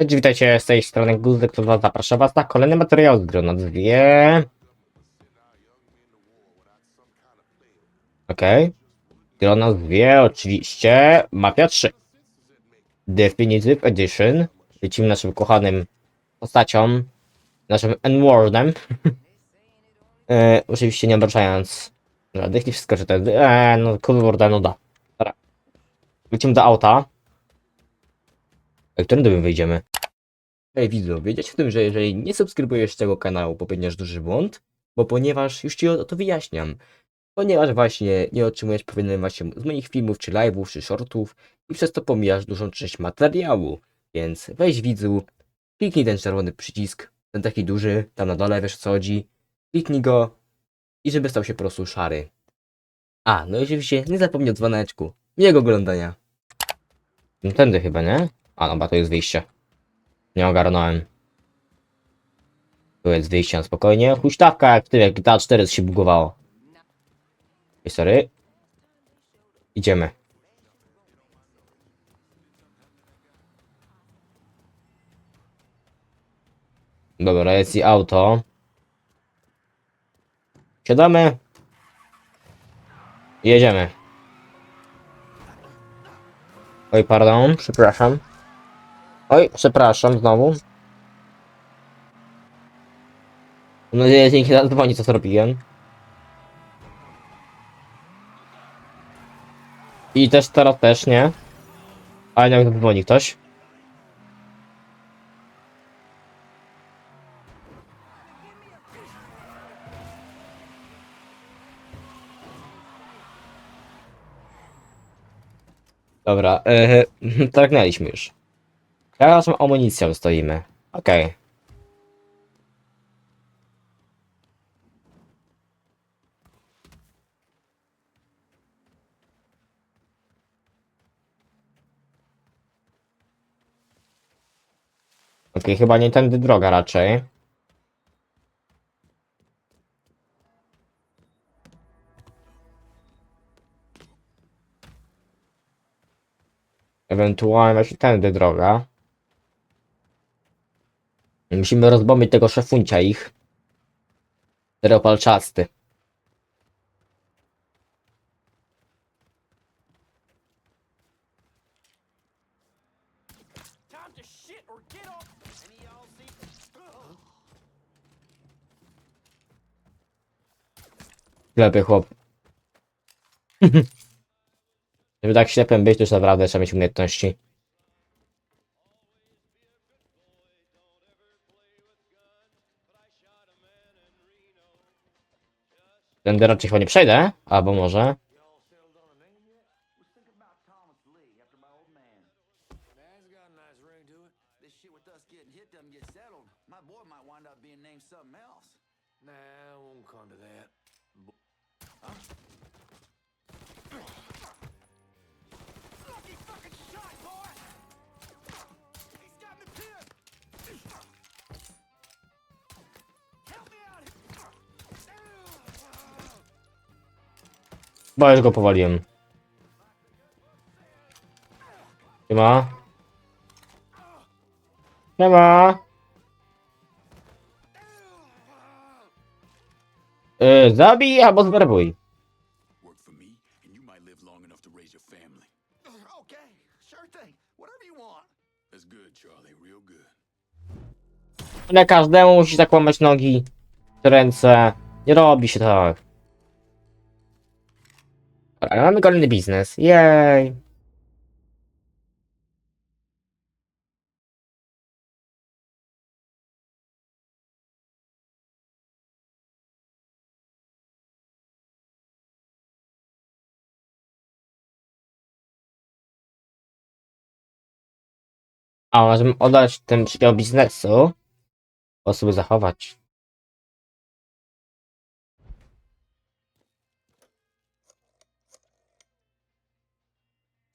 Cześć, witajcie z tej strony Guzdek, który was zaprasza was na kolejny materiał z gry na dwie. Okej. Okay. Grona dwie, oczywiście. Mafia 3. Definitive Edition. Lecimy naszym kochanym postacią. Naszym N-wordem. e, oczywiście nie obrażając żadnych, nie wszystko, że to jest. E, no kurde, no da. Dobra. Lecimy do auta. A którym dobie wyjdziemy? Hej widzu, wiedzieć o tym, że jeżeli nie subskrybujesz tego kanału, popełniasz duży błąd? Bo ponieważ, już ci o to wyjaśniam, ponieważ właśnie nie otrzymujesz pewien właśnie z moich filmów, czy live'ów, czy shortów i przez to pomijasz dużą część materiału. Więc weź widzu, kliknij ten czerwony przycisk, ten taki duży, tam na dole, wiesz co chodzi, kliknij go i żeby stał się po prostu szary. A, no i oczywiście nie zapomnij o dzwoneczku. Miłego oglądania. No tędy chyba, nie? A, dobra, to jest wyjście. Nie ogarnąłem. Tu jest wyjście na spokojnie. Huśtawka jak ty, jak GTA 4 się bugowało. Ej, sorry. Idziemy. Dobra, jest i auto. Siadamy. I Jedziemy. Oj, pardon, przepraszam. Oj, przepraszam znowu. Mam nadzieję, że nikt nie zadzwoni, co zrobiłem. I też teraz też nie. Ale jak zadzwoni ktoś. Dobra, yy, tragnęliśmy już. Teraz z amunicją stoimy. Okej. Okej, chyba nie tędy droga raczej. Ewentualnie właśnie tędy droga. Musimy rozbombić tego szefuncia ich. See? Ślepy chłop. Żeby tak ślepym być, to już naprawdę trzeba mieć umiejętności. Tędy raczej chyba nie przejdę, albo może. Bo już go powaliłem. Nie ma. Nie ma. Yy, zabij albo zwerbuj. Nie każdemu musi tak łamać nogi, ręce. Nie robi się tak. Ale mamy kolejny biznes. Jej. A możemy oddać ten przydział biznesu. Sposób zachować.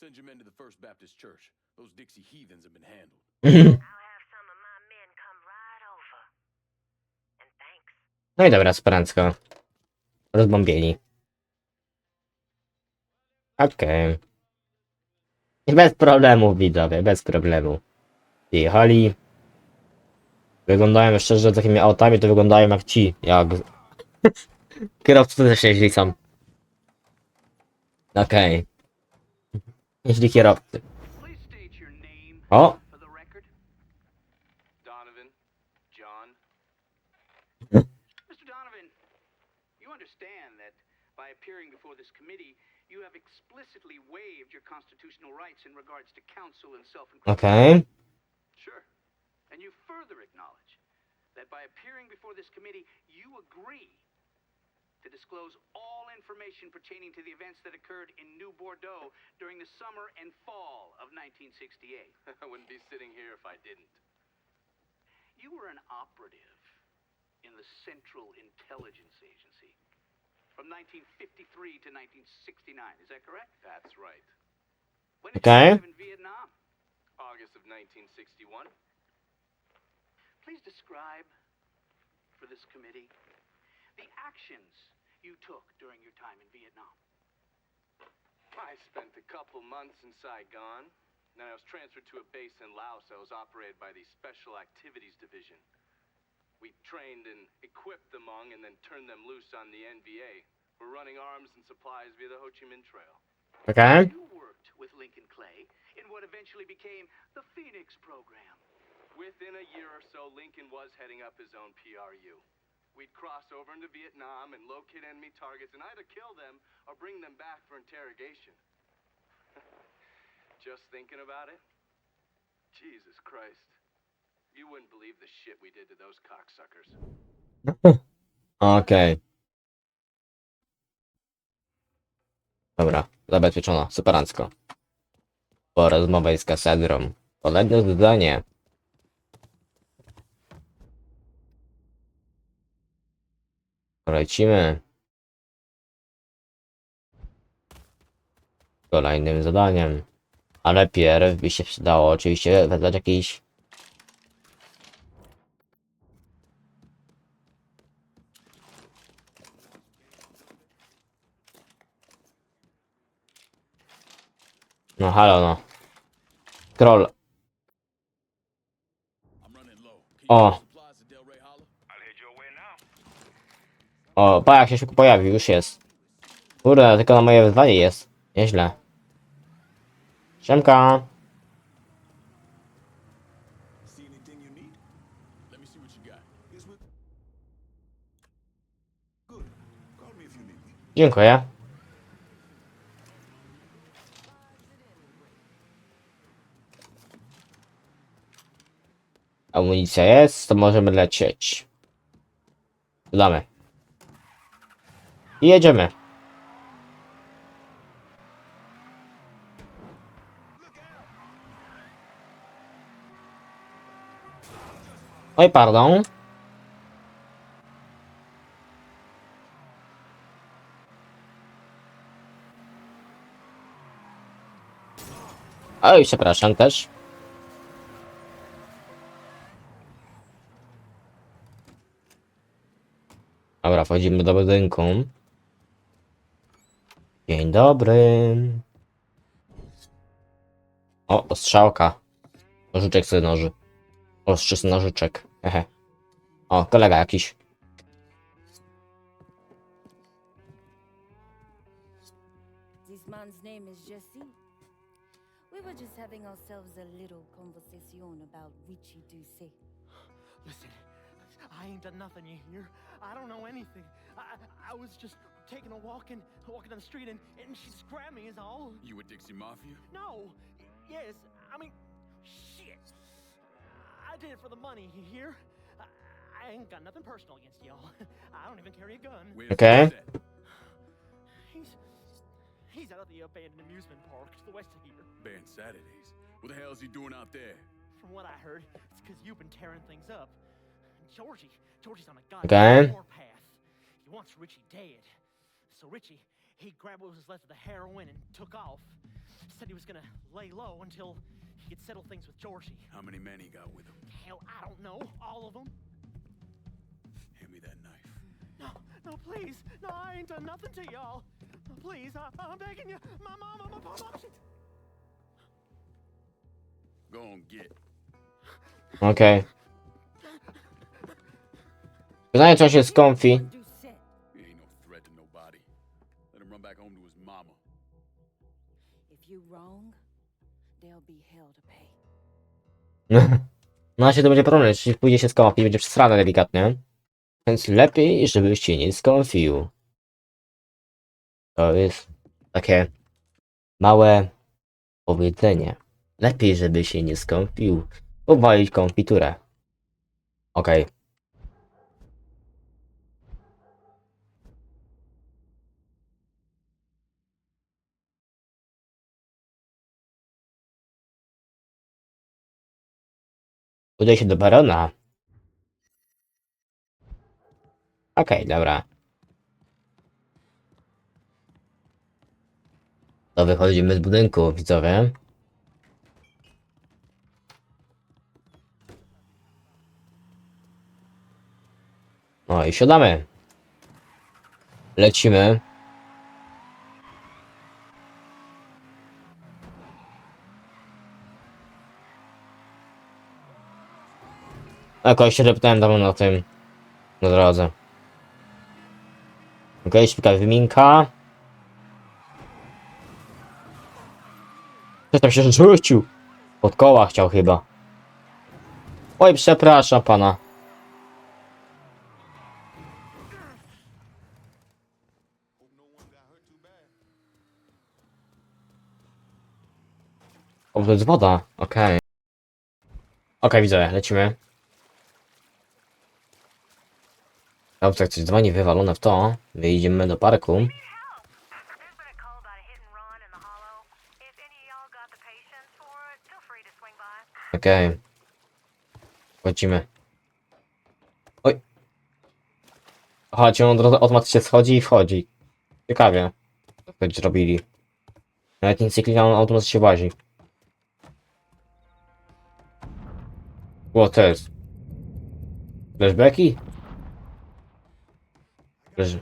Send your men to the First Baptist Church. Those Dixie heathens have been handled. No i dobra, sparancko. Rozbombieni. Okej. Bez problemu, widzowie, bez problemu. Jechali. Wyglądają szczerze takimi autami, to wyglądają jak ci, jak... Kierowcy też jeździ sam. Okej. Jeśli kierowcy. Please state your name O! for the record. Donovan, John, Mr. Donovan, you understand that by appearing before this committee, you have explicitly waived your constitutional rights in regards to counsel and self-incrimination. Okej. Sure. And you further acknowledge that by appearing before this committee, you agree to disclose all information pertaining to the events that occurred in New Bordeaux during the summer and fall of 1968. I wouldn't be sitting here if I didn't. You were an operative in the Central Intelligence Agency from 1953 to 1969. Is that correct? That's right. When did Okay. you serve in Vietnam? August of 1961. Please describe for this committee the actions you took during your time in Vietnam. I spent a couple months in Saigon. Then I was transferred to a base in Laos that was operated by the Special Activities Division. We trained and equipped the Hmong and then turned them loose on the NVA. We're running arms and supplies via the Ho Chi Minh Trail. Okay. You worked with Lincoln Clay in what eventually became the Phoenix program. Within a year or so, Lincoln was heading up his own PRU. We'd cross over into Vietnam and locate enemy targets and either kill them or bring them back for interrogation. Just thinking about it? Jesus Christ. You wouldn't believe the shit we did to those cocksuckers. Okej. Dobra, zabezpieczono, superancko. Porozmowa z kasadrą. Kolejne zadanie. Lecimy. Kolejnym zadaniem. Ale pierw by się przydało oczywiście wezwać jakiś No halo no. Troll. O. O, pa jak się szybko pojawił, już jest. Kurde, tylko na moje wyzwanie jest. Nieźle. Siemka. Dziękuję. Amunicja jest, to możemy lecieć. Damy. I jedziemy. Oj, pardon. Oj, przepraszam też. Dobra, wchodzimy do budynku. Dzień dobry. O, ostrzałka. Nożyczek sobie noży. Ostrzy nożyczek. Hehe. O, kolega jakiś. This man's name is Jesse. We were just having ourselves a little conversation about Richie Doucet. Listen, I ain't done nothing, you hear? I don't know anything. I I was just taking a walk and walking down the street and, and she grabbed me is all. You with Dixie Mafia? No, yes, I mean, shit. I did it for the money, you hear? I, I ain't got nothing personal against y'all. I don't even carry a gun. Where's Okay. He's he's out at the abandoned amusement park to the west of here. Band Saturdays. What the hell is he doing out there? From what I heard, it's because you've been tearing things up. Georgie, Georgie's on a Okay. goddamn warpath. He wants Richie dead. So Richie, he grabbed what was left of the heroin and took off. Said he was gonna lay low until he could settle things with Georgie. How many men he got with him? Hell, I don't know. All of them. Hand me that knife. No, no, please. No, I ain't done nothing to y'all. Please, I, I'm begging you. My mama, my mama, she... Go on, get. Okej. Pytanie, czy on się skąpi. No, się to będzie problem, jeśli pójdzie się skąpi, będzie przesrane delikatnie. Więc lepiej, żebyś się nie skąpił. To jest takie małe powiedzenie. Lepiej, żeby się nie skąpił, obalić konfiturę. Okej. Udaj się do barona. Okej, dobra. To wychodzimy z budynku, widzowie. No i siadamy. Lecimy. Jakoś się deptałem tam na tym. Na drodze. Okej, śpika wyminka. Ktoś tam się rzucił. Pod koła chciał chyba. Oj, przepraszam pana. O, to jest woda. Okej. Okej, widzę, lecimy. Dobrze, jak coś dzwoni wywalone w to, wyjdziemy do parku. Okej. Wchodzimy. Oj. Chodź, on od razu automatycznie schodzi i wchodzi. Ciekawie. Co to zrobili? Nawet nic nie klikam, on automatycznie łazi. Było jest. Flashbacki? Leży.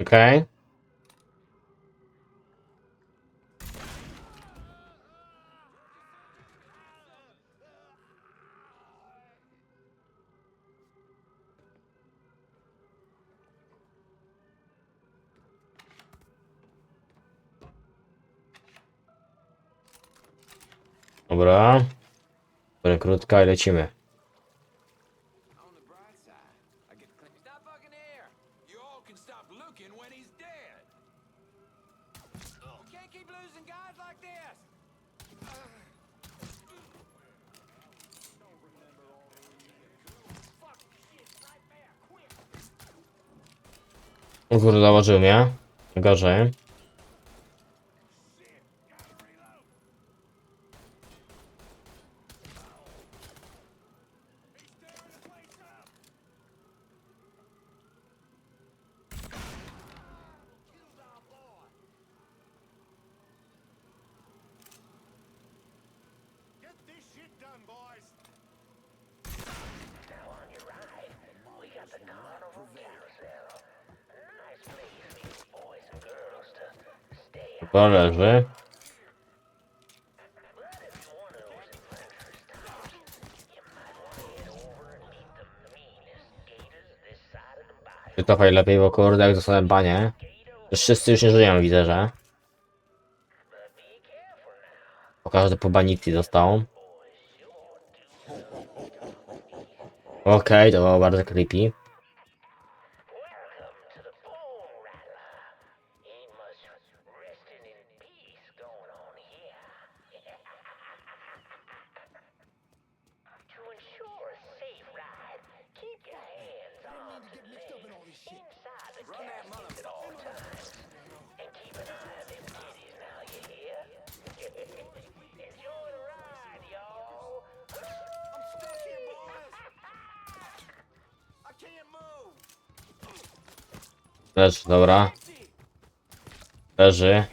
Okej. Dobra. Rekrutka i lecimy. Założył mnie. Gorzej. To leży. Wycofaj lepiej, bo kurde, jak dostanę banie. Wszyscy już nie żyją, widzę, że. Bo każdy po banicji dostał. Okej, to było bardzo creepy. Dobra. Leży.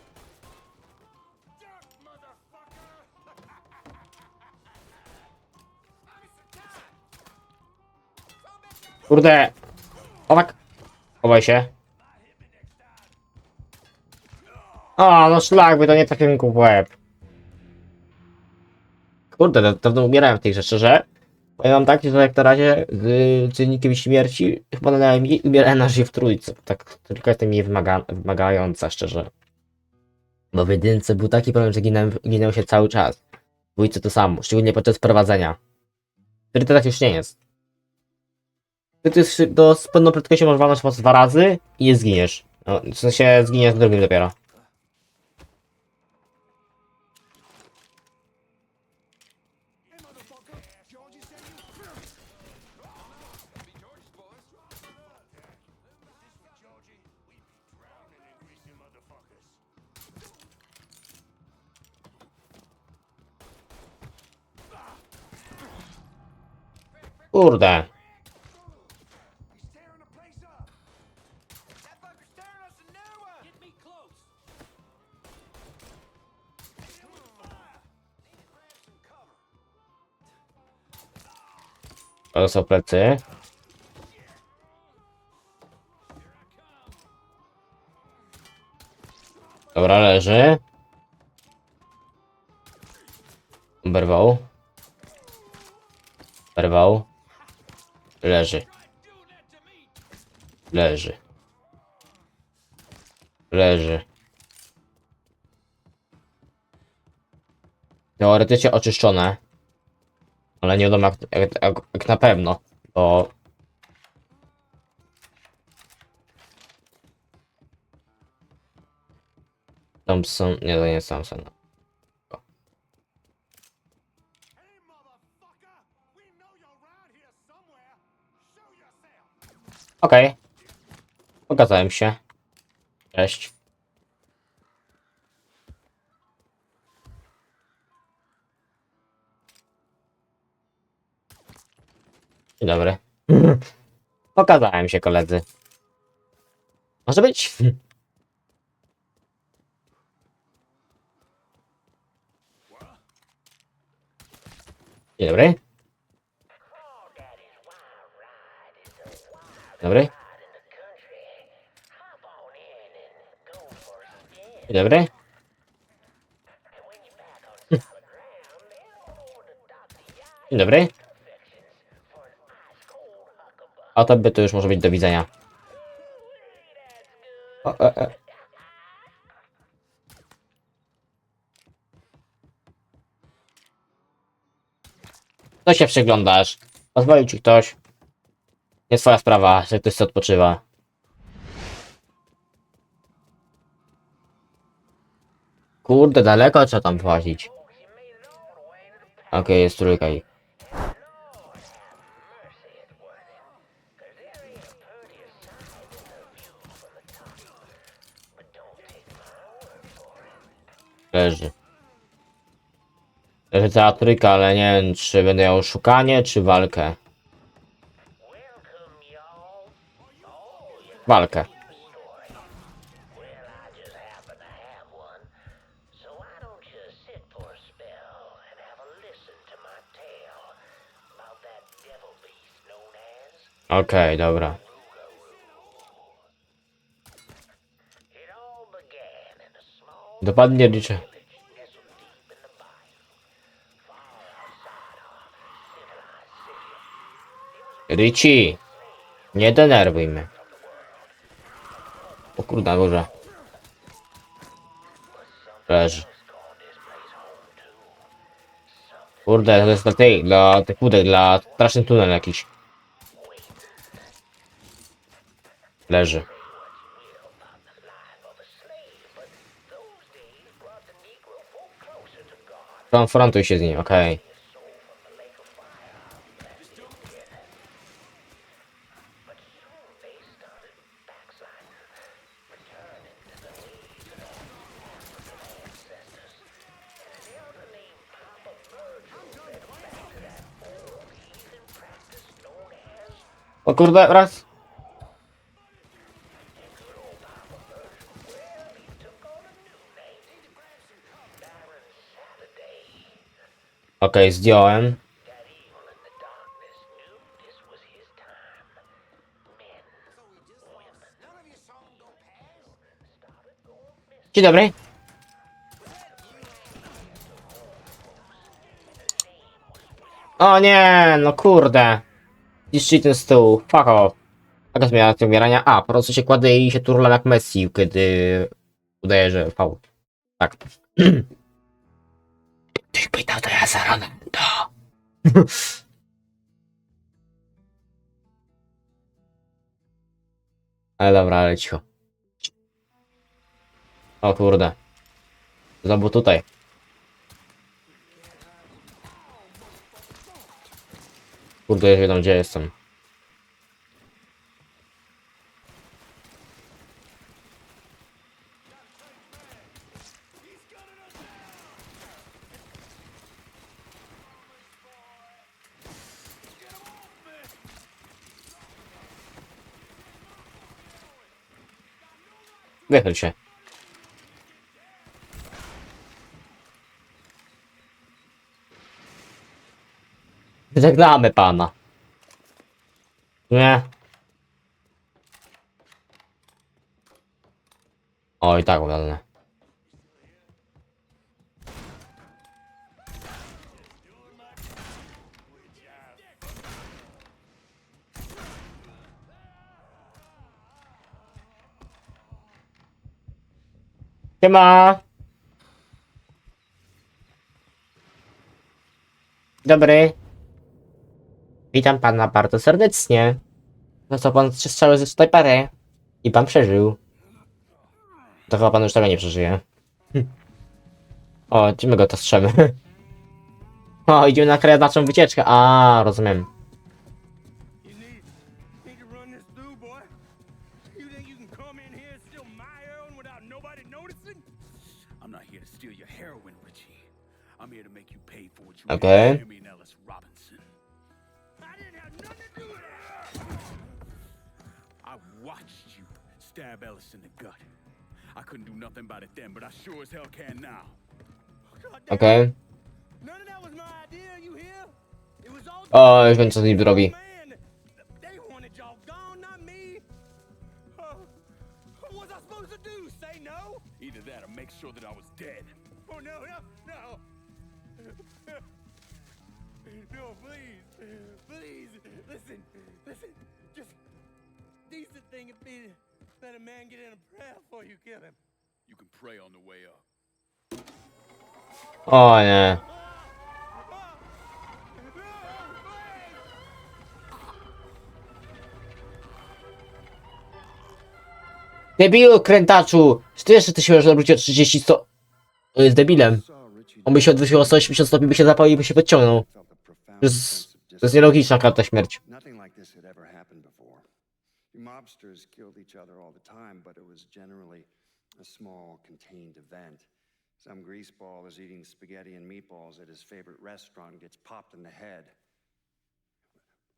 Kurde! Chowak! Chowaj się. A, no szlak, by to nie trafił mi w łeb. Kurde, da- dawno umierałem w tej rzeczy, że powiem wam tak, że jak na razie z czynnikiem śmierci chyba najmniej umierałem na w trójce. Tak tylko jestem mniej wymaga wymagająca, szczerze. Bo w jedynce był taki problem, że ginąłem, ginął się cały czas. W dwójce to samo, szczególnie podczas prowadzenia. Wtedy to tak już nie jest. Wtedy jest do, z pewną prędkością możesz walnąć moc dwa razy i je zginiesz. No, w sensie zginiesz drugim dopiero. Kurde. To są plecy. Dobra, leży. Berwał. Berwał. Leży. Leży. Leży. Teoretycznie oczyszczone. Ale nie wiadomo jak, jak, jak, jak na pewno, bo... Thompson, nie to nie jest Thompson. Okej. Pokazałem się. Cześć. Dzień dobry. Pokazałem się koledzy. Może być? Dzień dobry. Dobry. Dzień dobry. Dzień dobry. A to by to już może być do widzenia. O, e, e. Co się przyglądasz? Pozwolił ci ktoś. Nie twoja sprawa, że ktoś sobie odpoczywa. Kurde, daleko trzeba tam włazić. Okej, jest trójka ich. Leży. Leży cała trójka, ale nie wiem, czy będę miał szukanie, czy walkę. As? Okej, dobra. It all began in a small Dokładnie liczę. Richie! Nie denerwuj mnie. Na górze. Leży. Kurde, to jest dla tej, dla tych łódek, dla straszny tunel jakiś. Leży. Konfrontuj się z nim, okej. O Вот туда раз. Окей, okay, сделаем. Чи добрый? O nie, no kurde. Niszczy ten stół. Fuck off. Jaka zmiana tego umierania? A, po prostu się kładę i się turlam jak Messi, kiedy udaje, że V. Tak. Ktoś pytał, to ja za Ronaldo. Ale dobra, ale cicho. O kurde. Znowu tutaj. Kurde, już wiedzą gdzie jestem. Wychyl się. Żegnamy pana. Nie. O, i tak udane. Siema. Dobry. Witam pana bardzo serdecznie. Dostał pan trzy strzały ze snajpery. I pan przeżył. To chyba pan już tego nie przeżyje. Hm. O, gdzie my go to strzemy? O, idziemy na kreatywną wycieczkę. A, rozumiem. You about it then, but I sure as hell can now. God damn, Okej. None of that was my idea, you hear? It was all O, już wiem co z nim zrobi. They wanted y'all gone, not me. Uh, what was I supposed to do? Say no? Either that or make sure that I was dead. Oh no, no, no. No, please, please, listen, listen. Just decent thing would be let a man get in a prayer before you kill him. You can pray on the way up. O nie. Debilu, krętaczu! Czy ty jeszcze ty się możesz obrócić o 30 sto... To jest debilem. On by się odwrócił o 180 stopni, by się zapalił i by się podciągnął. To jest, to jest nielogiczna karta śmierci. Nothing like this had ever happened before. Mobsters killed each other all the time, but it was generally a small, contained event. Some greaseball is eating spaghetti and meatballs at his favorite restaurant and gets popped in the head.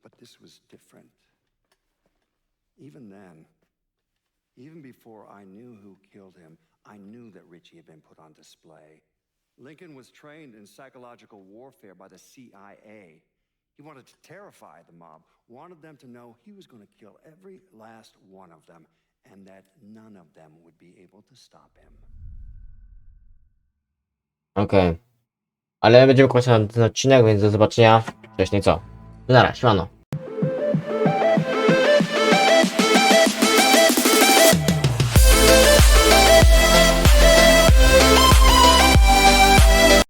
But this was different. Even then, even before I knew who killed him, I knew that Richie had been put on display. Lincoln was trained in psychological warfare by the CIA. He wanted to terrify the mob, wanted them to know he was going to kill every last one of them, and that none of them would be able to stop him. Okej. Ale będziemy kończyć ten odcinek, więc do zobaczenia. Wcześniej co? No Zaraz, siemano.